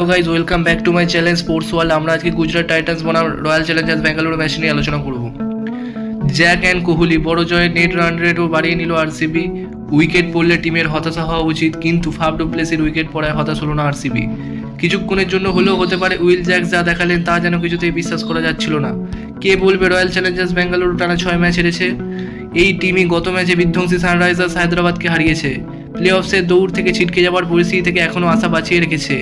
Hello guys welcome back to my challenge sports world আমরা আজকে Gujarat Titans বনাম royal Challengers Bangalore match নিয়ে আলোচনা করব। জ্যাক অ্যান্ড কোহলি বড় জয়ে নেট রান রেটও বাড়িয়ে নিল আরসিবি উইকেট পড়লে টিমের হতাশা হওয়া উচিত, কিন্তু ফাফ ডুপ্লেসির উইকেট পড়ায় হতাশ হলো না আরসিবি কিছুক্ষণের জন্য হলেও হতে পারে উইল জ্যাক যা দেখালেন তা যেন কিছুতেই বিশ্বাস করা যাচ্ছিল না। কে বলবে রয়্যাল চ্যালেঞ্জার্স ব্যাঙ্গালোর টানা ছয় ম্যাচ হেরেছে? এই টিমই গত ম্যাচে বিধ্বংসী সানরাইজার্স হায়দ্রাবাদকে হারিয়েছে। প্লে অফসের দৌড় থেকে ছিটকে যাওয়ার পরিস্থিতি থেকে এখনও আশা বাঁচিয়ে রেখেছে।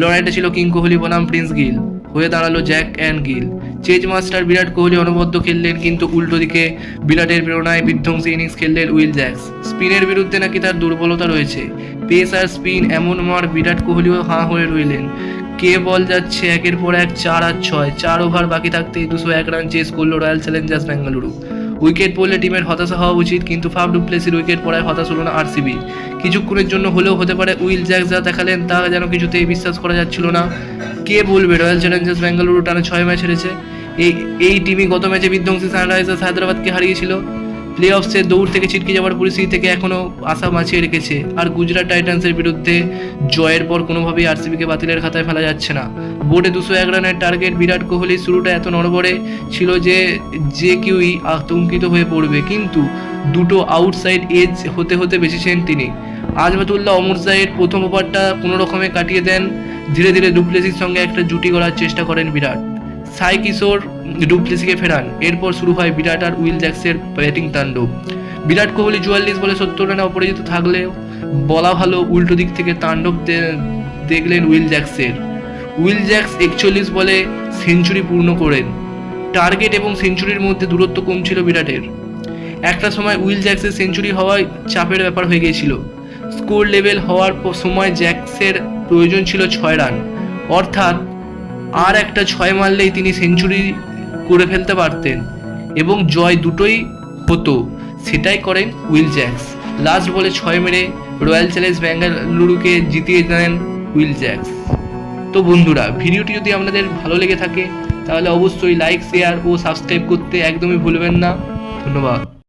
লড়াইটা ছিল কিং কোহলি বনাম প্রিন্স গিল। হয়ে দাঁড়াল Jack and Gill. Chase master Virat Kohli অনবদ্য খেললেন, কিন্তু উল্টো দিকে বিরাটের প্রেরণায় বিধ্বংসী ইনিংস খেললেন উইল জ্যাক্স। স্পিনের বিরুদ্ধে নাকি তার দুর্বলতা রয়েছে। পেস আর স্পিন এমন মার বিরাট কোহলিও হাঁ হয়ে রইলেন। কে বল যাচ্ছে একের পর এক চার আর ছয়, চার ওভার বাকি থাকতেই দুশো এক রান চেস করল রয়্যাল চ্যালেঞ্জার্স বেঙ্গালুরু। উইকেট পড়লে টিমের হতাশা হওয়া উচিত, কিন্তু ফাফ ডুপ্লেসির উইকেট পড়ায় হতাশ হলো না আরসিবি কিছুক্ষণের জন্য হলেও হতে পারে উইল জ্যাক যা দেখালেন, তা যেন কিছুতেই বিশ্বাস করা যাচ্ছিল না। কে বলবে? রয়্যাল চ্যালেঞ্জার্স বেঙ্গালুরু টানে ছয় ম্যাচ হেরেছে। এই এই টিমই গত ম্যাচে বিধ্বংসী সানরাইজার্স হায়দ্রাবাদকে হারিয়েছিল। প্লে অফসের দৌড় থেকে ছিটকে যাওয়ার পরিস্থিতি থেকে এখনও আশা বাঁচিয়ে রেখেছে। আর গুজরাট টাইটান্সের বিরুদ্ধে জয়ের পর কোনোভাবেই আরসিবিকে বাতিলের খাতায় ফেলা যাচ্ছে না। বোর্ডে দুশো এক রানের টার্গেট বিরাট কোহলির শুরুটা এত নড়বড়ে ছিল যে যে কেউই আতঙ্কিত হয়ে পড়বে। কিন্তু দুটো আউটসাইড এজ হতে হতে বেঁচেছেন তিনি। আজমাতুল্লাহ অমর অমরজাইয়ের প্রথম ওভারটা কোনো রকমে কাটিয়ে দেন। ধীরে ধীরে ডুপ্লেসির সঙ্গে একটা জুটি করার চেষ্টা করেন বিরাট। সাই কিশোর ডুপ্লেসিকে ফেরান। এরপর শুরু হয় বিরাট আর উইল জ্যাক্সের ব্যাটিং তাণ্ডব। বিরাট কোহলি চুয়াল্লিশ বলে সত্তর রানে অপরাজিত থাকলেও বলা ভালো উল্টো দিক থেকে তাণ্ডব দেখলেন উইল জ্যাক্সের। উইল জ্যাক্স একচল্লিশ বলে সেঞ্চুরি পূর্ণ করেন। টার্গেট এবং সেঞ্চুরির মধ্যে দূরত্ব কম ছিল বিরাটের। একটা সময় উইল জ্যাক্সের সেঞ্চুরি হওয়ায় চাপের ব্যাপার হয়ে গিয়েছিল। স্কোর লেভেল হওয়ার সময় জ্যাক্সের প্রয়োজন ছিল ছয় রান। অর্থাৎ আর একটা ছয় মারলেই তিনি সেঞ্চুরি করে ফেলতে পারতেন। এবং জয় দুটোই হতো। সেটাই করেন উইল জ্যাক্স। লাস্ট বলে ছয় মেরে রয়্যাল চ্যালেঞ্জ বেঙ্গালুরুকে জিতিয়ে দেন উইল জ্যাক্স। তো বন্ধুরা, ভিডিওটি যদি আপনাদের ভালো লেগে থাকে, তাহলে অবশ্যই লাইক শেয়ার ও সাবস্ক্রাইব করতে একদমই ভুলবেন না। ধন্যবাদ।